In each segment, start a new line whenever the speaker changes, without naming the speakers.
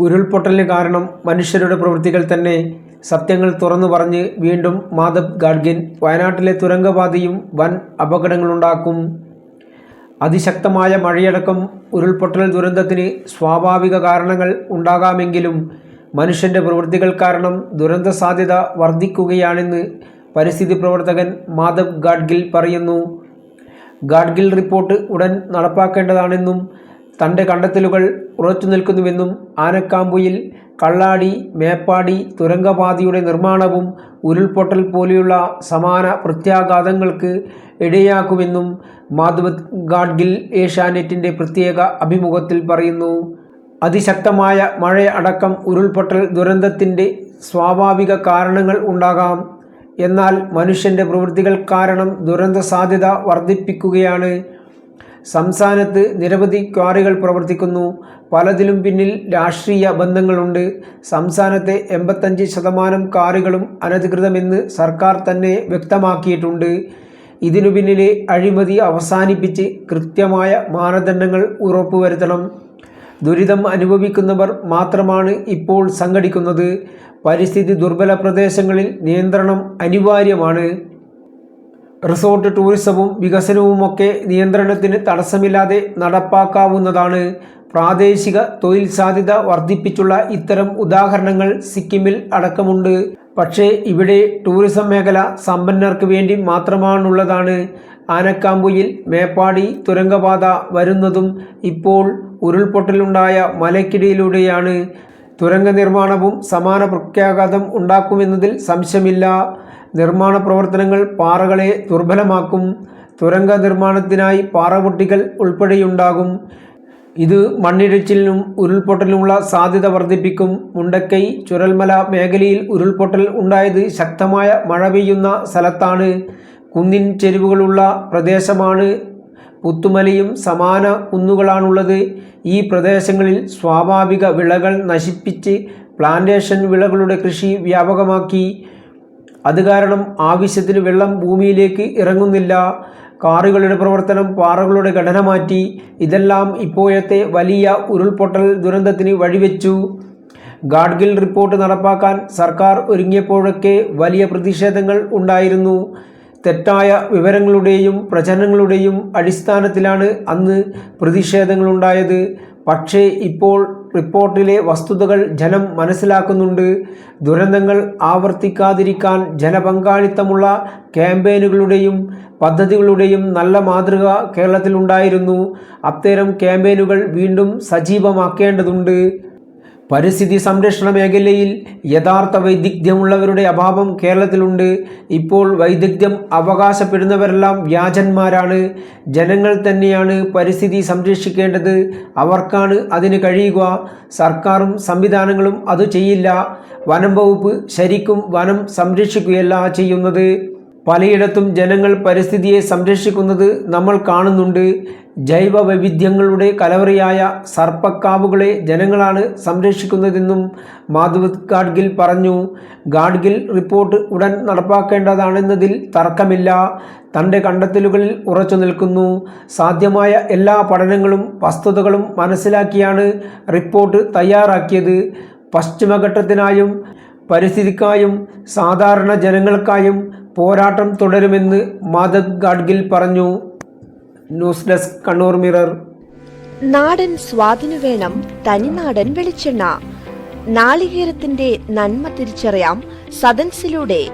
ഉരുൾപൊട്ടലിന് കാരണം മനുഷ്യരുടെ പ്രവൃത്തികൾ തന്നെ സത്യങ്ങൾ തുറന്നു പറഞ്ഞ് വീണ്ടും മാധവ് ഗാഡ്ഗിൻ വയനാട്ടിലെ തുരങ്കപാതയും വൻ അപകടങ്ങളുണ്ടാക്കും. അതിശക്തമായ മഴയടക്കം ഉരുൾപൊട്ടൽ ദുരന്തത്തിന് സ്വാഭാവിക കാരണങ്ങൾ ഉണ്ടാകാമെങ്കിലും മനുഷ്യന്റെ പ്രവൃത്തികൾ കാരണം ദുരന്ത സാധ്യത വർദ്ധിക്കുകയാണെന്ന് പരിസ്ഥിതി പ്രവർത്തകൻ മാധവ് ഗാഡ്ഗിൽ പറയുന്നു. ഗാഡ്ഗിൽ റിപ്പോർട്ട് ഉടൻ നടപ്പാക്കേണ്ടതാണെന്നും തന്റെ കണ്ടെത്തലുകൾ ഉറച്ചു നിൽക്കുന്നുവെന്നും ആനക്കാമ്പുയിൽ കള്ളാടി മേപ്പാടി തുരങ്കപാതയുടെ നിർമ്മാണവും ഉരുൾപൊട്ടൽ പോലെയുള്ള സമാന പ്രത്യാഘാതങ്ങൾക്ക് ഇടയാക്കുമെന്നും മാധവ് ഗാഡ്ഗിൽ ഏഷ്യാനെറ്റിന്റെ പ്രത്യേക അഭിമുഖത്തിൽ പറയുന്നു. അതിശക്തമായ മഴ അടക്കം ഉരുൾപൊട്ടൽ ദുരന്തത്തിന്റെ സ്വാഭാവിക കാരണങ്ങൾ ഉണ്ടാകാം. എന്നാൽ മനുഷ്യന്റെ പ്രവൃത്തികൾ കാരണം ദുരന്ത സാധ്യത വർദ്ധിപ്പിക്കുകയാണ്. സംസ്ഥാനത്ത് നിരവധി ക്വാറികൾ പ്രവർത്തിക്കുന്നു. പലതിലും പിന്നിൽ രാഷ്ട്രീയ ബന്ധങ്ങളുണ്ട്. സംസ്ഥാനത്തെ എൺപത്തഞ്ച് ശതമാനം കാറുകളും അനധികൃതമെന്ന് സർക്കാർ തന്നെ വ്യക്തമാക്കിയിട്ടുണ്ട്. ഇതിനു പിന്നിലെ അഴിമതി അവസാനിപ്പിച്ച് കൃത്യമായ മാനദണ്ഡങ്ങൾ ഉറപ്പുവരുത്തണം. ദുരിതം അനുഭവിക്കുന്നവർ മാത്രമാണ് ഇപ്പോൾ സംഘടിക്കുന്നത്. പരിസ്ഥിതി ദുർബല പ്രദേശങ്ങളിൽ നിയന്ത്രണം അനിവാര്യമാണ്. റിസോർട്ട് ടൂറിസവും വികസനവുമൊക്കെ നിയന്ത്രണത്തിന് തടസ്സമില്ലാതെ നടപ്പാക്കാവുന്നതാണ്. പ്രാദേശിക തൊഴിൽ സാധ്യത വർദ്ധിപ്പിച്ചുള്ള ഇത്തരം ഉദാഹരണങ്ങൾ സിക്കിമിൽ അടക്കമുണ്ട്. പക്ഷേ ഇവിടെ ടൂറിസം മേഖല സമ്പന്നർക്ക് വേണ്ടി മാത്രമാണുള്ളതാണ്. ആനക്കാമ്പുയിൽ മേപ്പാടി തുരങ്കപാത വരുന്നതും ഇപ്പോൾ ഉരുൾപൊട്ടലുണ്ടായ മലയ്ക്കിടയിലൂടെയാണ്. തുരങ്ക നിർമ്മാണവും സമാന പ്രത്യാഘാതം ഉണ്ടാക്കുമെന്നതിൽ സംശയമില്ല. നിർമ്മാണ പ്രവർത്തനങ്ങൾ പാറകളെ ദുർബലമാക്കും. തുരങ്ക നിർമ്മാണത്തിനായി പാറപൊട്ടികൾ ഉൾപ്പെടെയുണ്ടാകും. ഇത് മണ്ണിടിച്ചിലിനും ഉരുൾപൊട്ടലിനുമുള്ള സാധ്യത വർദ്ധിപ്പിക്കും. മുണ്ടക്കൈ ചുരൽമല മേഖലയിൽ ഉരുൾപൊട്ടൽ ഉണ്ടായത് ശക്തമായ മഴ പെയ്യുന്ന സ്ഥലത്താണ്. കുന്നിൻ ചെരുവുകളുള്ള പ്രദേശമാണ്. പുത്തുമലയും സമാന കുന്നുകളാണുള്ളത്. ഈ പ്രദേശങ്ങളിൽ സ്വാഭാവിക വിളകൾ നശിപ്പിച്ച് പ്ലാന്റേഷൻ വിളകളുടെ കൃഷി വ്യാപകമാക്കി. അത് കാരണം ആവശ്യത്തിന് വെള്ളം ഭൂമിയിലേക്ക് ഇറങ്ങുന്നില്ല. കാറുകളുടെ പ്രവർത്തനം പാറകളുടെ ഘടന മാറ്റി. ഇതെല്ലാം ഇപ്പോഴത്തെ വലിയ ഉരുൾപൊട്ടൽ ദുരന്തത്തിന് വഴിവെച്ചു. ഗാഡ്ഗിൽ റിപ്പോർട്ട് നടപ്പാക്കാൻ സർക്കാർ ഒരുങ്ങിയപ്പോഴൊക്കെ വലിയ പ്രതിഷേധങ്ങൾ ഉണ്ടായിരുന്നു. തെറ്റായ വിവരങ്ങളുടെയും പ്രചരണങ്ങളുടെയും അടിസ്ഥാനത്തിലാണ് അന്ന് പ്രതിഷേധങ്ങളുണ്ടായത്. പക്ഷേ ഇപ്പോൾ റിപ്പോർട്ടിലെ വസ്തുതകൾ ജനം മനസ്സിലാക്കുന്നുണ്ട്. ദുരന്തങ്ങൾ ആവർത്തിക്കാതിരിക്കാൻ ജനപങ്കാളിത്തമുള്ള ക്യാമ്പയിനുകളുടെയും പദ്ധതികളുടെയും നല്ല മാതൃക കേരളത്തിലുണ്ടായിരുന്നു. അത്തരം ക്യാമ്പയിനുകൾ വീണ്ടും സജീവമാക്കേണ്ടതുണ്ട്. പരിസ്ഥിതി സംരക്ഷണ മേഖലയിൽ യഥാർത്ഥ വൈദഗ്ധ്യമുള്ളവരുടെ അഭാവം കേരളത്തിലുണ്ട്. ഇപ്പോൾ വൈദഗ്ധ്യം അവകാശപ്പെടുന്നവരെല്ലാം വ്യാജന്മാരാണ്. ജനങ്ങൾ തന്നെയാണ് പരിസ്ഥിതി സംരക്ഷിക്കേണ്ടത്. അവർക്കാണ് അതിന് കഴിയുക. സർക്കാരും സംവിധാനങ്ങളും അത് ചെയ്യില്ല. വനം വകുപ്പ് ശരിക്കും വനം സംരക്ഷിക്കുകയല്ല ചെയ്യുന്നത്. പലയിടത്തും ജനങ്ങൾ പരിസ്ഥിതിയെ സംരക്ഷിക്കുന്നത് നമ്മൾ കാണുന്നുണ്ട്. ജൈവ വൈവിധ്യങ്ങളുടെ കലവറിയായ സർപ്പക്കാവുകളെ ജനങ്ങളാണ് സംരക്ഷിക്കുന്നതെന്നും മാധവ് ഗാഡ്ഗിൽ പറഞ്ഞു. ഗാഡ്ഗിൽ റിപ്പോർട്ട് ഉടൻ നടപ്പാക്കേണ്ടതാണെന്നതിൽ തർക്കമില്ല. തന്റെ കണ്ടെത്തലുകളിൽ ഉറച്ചു നിൽക്കുന്നു. സാധ്യമായ എല്ലാ പഠനങ്ങളും വസ്തുതകളും മനസ്സിലാക്കിയാണ് റിപ്പോർട്ട് തയ്യാറാക്കിയത്. പശ്ചിമഘട്ടത്തിനായും പരിസ്ഥിതിക്കായും സാധാരണ ജനങ്ങൾക്കായും പോരാട്ടം തുടരുമെന്ന് മാധവ് ഗാഡ്ഗിൽ പറഞ്ഞു. News desk Kannur mirror.
നാടൻ സ്വാദിനു വേണം തനിനാടൻ വെളിച്ചെണ്ണ. നാളികേരത്തിന്റെ നന്മ തിരിച്ചറിയാം സദൻസിലൂടെ.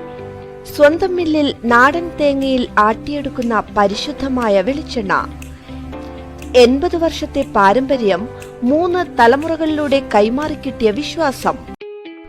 സ്വന്തം മില്ലിൽ നാടൻ തേങ്ങയിൽ ആട്ടിയെടുക്കുന്ന പരിശുദ്ധമായ വെളിച്ചെണ്ണ. എൺപത് വർഷത്തെ പാരമ്പര്യം മൂന്ന് തലമുറകളിലൂടെ കൈമാറിക്കിട്ടിയ വിശ്വാസം.